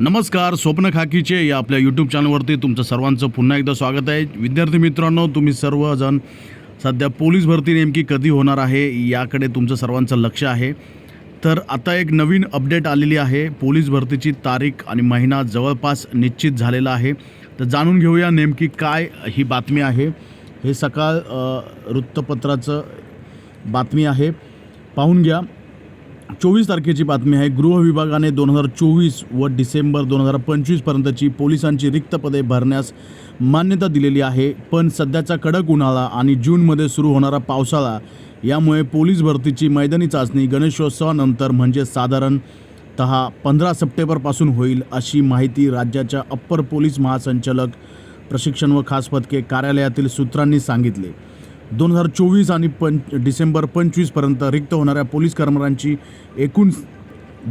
नमस्कार स्वप्न खाकीचे या आपल्या यूट्यूब चॅनलवरती तुमचं सर्वांचं पुन्हा एकदा स्वागत आहे. विद्यार्थी मित्रांनो तुम्ही सर्वजण सध्या पोलीस भरती नेमकी कधी होणार आहे याकडे तुमचं सर्वांचं लक्ष आहे. तर आता एक नवीन अपडेट आलेली आहे. पोलीस भरतीची तारीख आणि महिना जवळपास निश्चित झालेला आहे. तर जाणून घेऊया नेमकी काय ही बातमी आहे. हे सकाळ वृत्तपत्राचं बातमी आहे. पाहून घ्या. चोवीस तारखेची बातमी आहे. गृह विभागाने दोन हजार चोवीस व डिसेंबर दोन हजार पंचवीसपर्यंतची पोलिसांची रिक्त पदे भरण्यास मान्यता दिलेली आहे. पण सध्याचा कडक उन्हाळा आणि जूनमध्ये सुरू होणारा पावसाळा यामुळे पोलीस भरतीची मैदानी चाचणी गणेशोत्सवानंतर म्हणजे साधारणतः पंधरा सप्टेंबरपासून होईल अशी माहिती राज्याच्या अप्पर पोलीस महासंचालक प्रशिक्षण व खास पथके कार्यालयातील सूत्रांनी सांगितले. दोन हजार चोवीस आणि पंच डिसेंबर पंचवीसपर्यंत रिक्त होणाऱ्या पोलीस कर्मचाऱ्यांची एकूण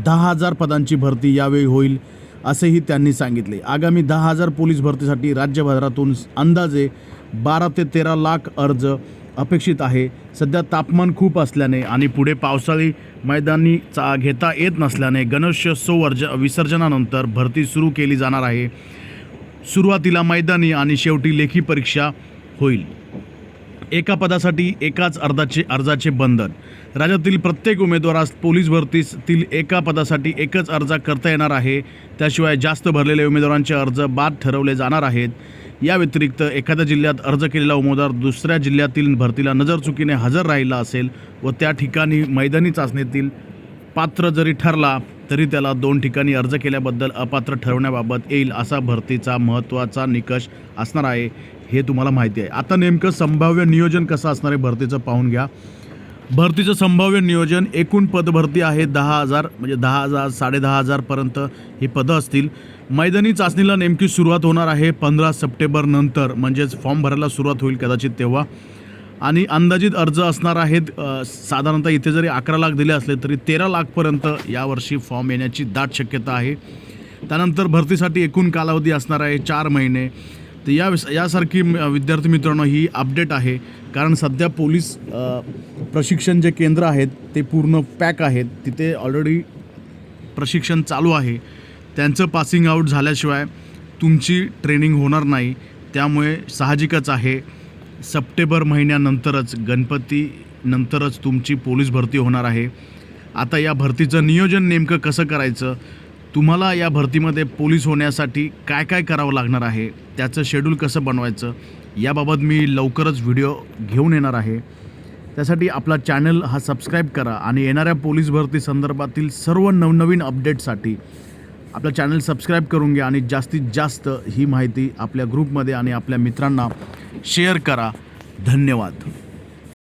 दहा हजार पदांची भरती यावेळी होईल असेही त्यांनी सांगितले. आगामी दहा हजार पोलीस भरतीसाठी राज्यभरातून अंदाजे बारा ते तेरा लाख अर्ज अपेक्षित आहे. सध्या तापमान खूप असल्याने आणि पुढे पावसाळी मैदानी चा घेता येत नसल्याने गणेशोत्सव वर्ज विसर्जनानंतर भरती सुरू केली जाणार आहे. सुरुवातीला मैदानी आणि शेवटी लेखी परीक्षा होईल. एका पदासाठी एकाच अर्जाचे अर्जाचे बंधन. राज्यातील प्रत्येक उमेदवारास पोलीस भरतीतील एका पदासाठी एकच अर्ज करता येणार आहे. त्याशिवाय जास्त भरलेले उमेदवारांचे अर्ज बाद ठरवले जाणार आहेत. या व्यतिरिक्त एखाद्या जिल्ह्यात अर्ज केलेला उमेदवार दुसऱ्या जिल्ह्यातील भरतीला नजर चुकीने हजर राहिला असेल व त्या ठिकाणी मैदानी चाचणीतील पात्र जरी ठरला तरी त्याला दोन ठिकाणी अर्ज केल्याबद्दल अपात्र ठरवण्याबाबत येईल असा भरतीचा महत्त्वाचा निकष असणार आहे हे तुम्हाला माहिती आहे. आता नेमकं संभाव्य नियोजन कसं असणार आहे भरतीचं पाहून घ्या. भरतीचं संभाव्य नियोजन एकूण पदभरती आहे दहा हजार म्हणजे दहा हजार साडेदहा हजारपर्यंत ही पदं असतील. मैदानी चाचणीला नेमकी सुरुवात होणार आहे पंधरा सप्टेंबरनंतर म्हणजेच फॉर्म भरायला सुरुवात होईल कदाचित तेव्हा. आणि अंदाजित अर्ज असणार आहेत साधारणतः इथे जरी अकरा लाख दिले असले तरी तेरा लाखपर्यंत यावर्षी फॉर्म येण्याची दाट शक्यता आहे. त्यानंतर भरतीसाठी एकूण कालावधी असणार आहे चार महिने. तर या यासारखी विद्यार्थी मित्रांनो ही अपडेट आहे. कारण सध्या पोलीस प्रशिक्षण जे केंद्र आहेत ते पूर्ण पॅक आहेत. तिथे ऑलरेडी प्रशिक्षण चालू आहे. त्यांचं पासिंग आऊट झाल्याशिवाय तुमची ट्रेनिंग होणार नाही. त्यामुळे साहजिकच आहे. सप्टेंबर महिन्यानंतरच गणपतीनंतरच तुमची पोलीस भरती होणार आहे. आता या भरतीचं नियोजन नेमकं कसं करायचं? तुम्हाला या भरतीमध्ये पोलीस होण्यासाठी काय काय करावं लागणार आहे? त्याचं शेड्यूल कसं बनवायचं? याबाबत मी लवकरच व्हिडिओ घेऊन येणार आहे. त्यासाठी आपला चॅनल हा सबस्क्राईब करा आणि येणाऱ्या पोलीस भरती संदर्भातील सर्व नवनवीन अपडेटसाठी आपलं चॅनल सबस्क्राईब करून घ्या आणि जास्तीत जास्त ही माहिती आपल्या ग्रुपमध्ये आणि आपल्या मित्रांना शेअर करा. धन्यवाद.